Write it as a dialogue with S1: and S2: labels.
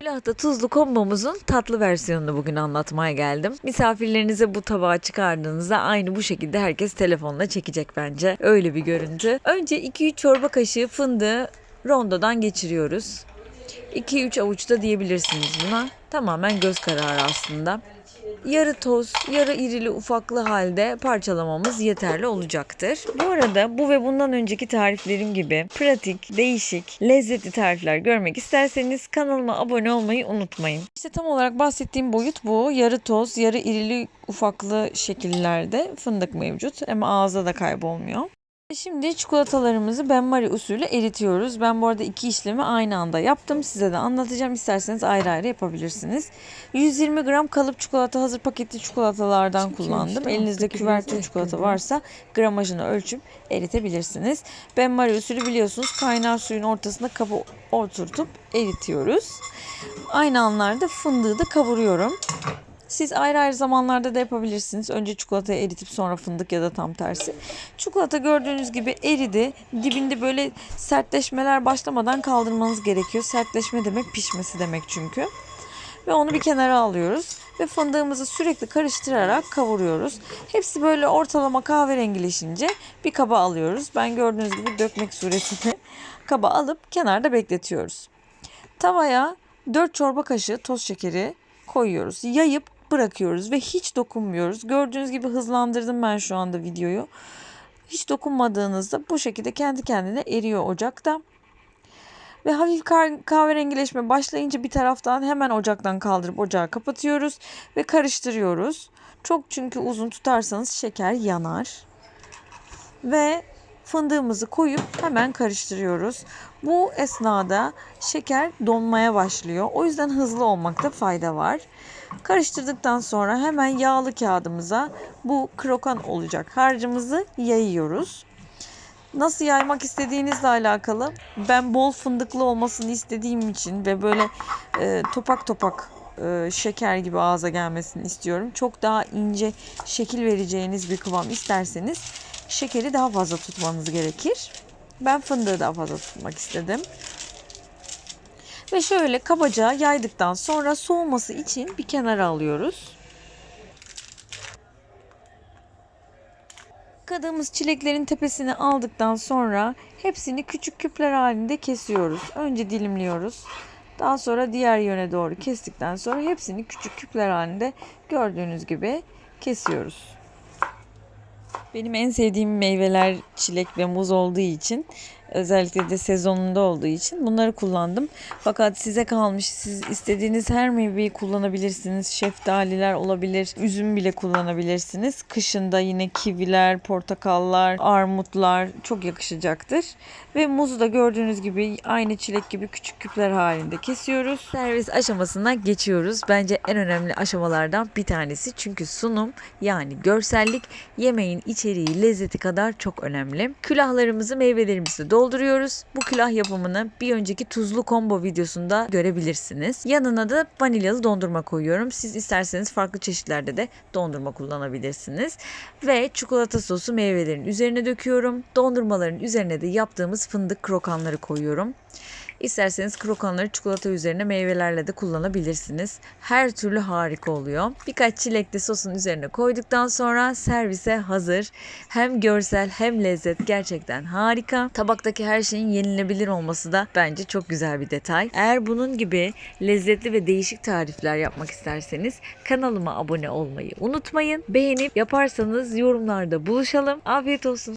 S1: Külahta tuzlu kombomuzun tatlı versiyonunu bugün anlatmaya geldim. Misafirlerinize bu tabağı çıkardığınızda aynı bu şekilde herkes telefonla çekecek bence. Öyle bir görüntü. Önce 2-3 çorba kaşığı fındığı rondodan geçiriyoruz. 2-3 avuç da diyebilirsiniz buna. Tamamen göz kararı aslında. Yarı toz, yarı irili ufaklı halde parçalamamız yeterli olacaktır. Bu arada bu ve bundan önceki tariflerim gibi pratik, değişik, lezzetli tarifler görmek isterseniz kanalıma abone olmayı unutmayın. İşte tam olarak bahsettiğim boyut bu. Yarı toz, yarı irili ufaklı şekillerde fındık mevcut ama ağızda da kaybolmuyor. Şimdi çikolatalarımızı benmari usulü eritiyoruz. Ben bu arada iki işlemi aynı anda yaptım. Size de anlatacağım. İsterseniz ayrı ayrı yapabilirsiniz. 120 gram kalıp çikolata hazır paketli çikolatalardan kullandım. Elinizde küvertür çikolata varsa gramajını ölçüp eritebilirsiniz. Benmari usulü biliyorsunuz kaynar suyun ortasına kabı oturtup eritiyoruz. Aynı anlarda fındığı da kavuruyorum. Siz ayrı ayrı zamanlarda da yapabilirsiniz. Önce çikolatayı eritip sonra fındık ya da tam tersi. Çikolata gördüğünüz gibi eridi. Dibinde böyle sertleşmeler başlamadan kaldırmanız gerekiyor. Sertleşme demek pişmesi demek çünkü. Ve onu bir kenara alıyoruz. Ve fındığımızı sürekli karıştırarak kavuruyoruz. Hepsi böyle ortalama kahverengileşince bir kaba alıyoruz. Ben gördüğünüz gibi dökmek suretiyle kaba alıp kenarda bekletiyoruz. Tavaya 4 çorba kaşığı toz şekeri koyuyoruz. Yayıp bırakıyoruz ve hiç dokunmuyoruz. Gördüğünüz gibi hızlandırdım ben şu anda videoyu. Hiç dokunmadığınızda bu şekilde kendi kendine eriyor ocakta. Ve hafif kah- kahverengileşme başlayınca bir taraftan hemen ocaktan kaldırıp ocağı kapatıyoruz ve karıştırıyoruz. Çok çünkü uzun tutarsanız şeker yanar. Ve fındığımızı koyup hemen karıştırıyoruz. Bu esnada şeker donmaya başlıyor. O yüzden hızlı olmakta fayda var. Karıştırdıktan sonra hemen yağlı kağıdımıza bu krokan olacak harcımızı yayıyoruz. Nasıl yaymak istediğinizle alakalı. Ben bol fındıklı olmasını istediğim için ve böyle e, topak topak e, şeker gibi ağza gelmesini istiyorum. Çok daha ince şekil vereceğiniz bir kıvam isterseniz şekeri daha fazla tutmanız gerekir. Ben fındığı daha fazla tutmak istedim. Ve şöyle kabaca yaydıktan sonra soğuması için bir kenara alıyoruz. Kadığımız çileklerin tepesini aldıktan sonra hepsini küçük küpler halinde kesiyoruz. Önce dilimliyoruz. Daha sonra diğer yöne doğru kestikten sonra hepsini küçük küpler halinde gördüğünüz gibi kesiyoruz. Benim en sevdiğim meyveler çilek ve muz olduğu için özellikle de sezonunda olduğu için bunları kullandım. Fakat size kalmış. Siz istediğiniz her meyveyi kullanabilirsiniz. Şeftaliler olabilir. Üzüm bile kullanabilirsiniz. Kışında yine kiviler, portakallar, armutlar çok yakışacaktır. Ve muzu da gördüğünüz gibi aynı çilek gibi küçük küpler halinde kesiyoruz. Servis aşamasına geçiyoruz. Bence en önemli aşamalardan bir tanesi. Çünkü sunum yani görsellik yemeğin içeriği, lezzeti kadar çok önemli. Külahlarımızı meyvelerimizi dolduruyoruz. Bu külah yapımını bir önceki tuzlu combo videosunda görebilirsiniz. Yanına da vanilyalı dondurma koyuyorum. Siz isterseniz farklı çeşitlerde de dondurma kullanabilirsiniz. Ve çikolata sosu meyvelerin üzerine döküyorum. Dondurmaların üzerine de yaptığımız fındık krokanları koyuyorum. İsterseniz krokanları çikolata üzerine meyvelerle de kullanabilirsiniz. Her türlü harika oluyor. Birkaç çilek de sosun üzerine koyduktan sonra servise hazır. Hem görsel hem lezzet gerçekten harika. Tabaktaki her şeyin yenilebilir olması da bence çok güzel bir detay. Eğer bunun gibi lezzetli ve değişik tarifler yapmak isterseniz kanalıma abone olmayı unutmayın. Beğenip yaparsanız yorumlarda buluşalım. Afiyet olsun.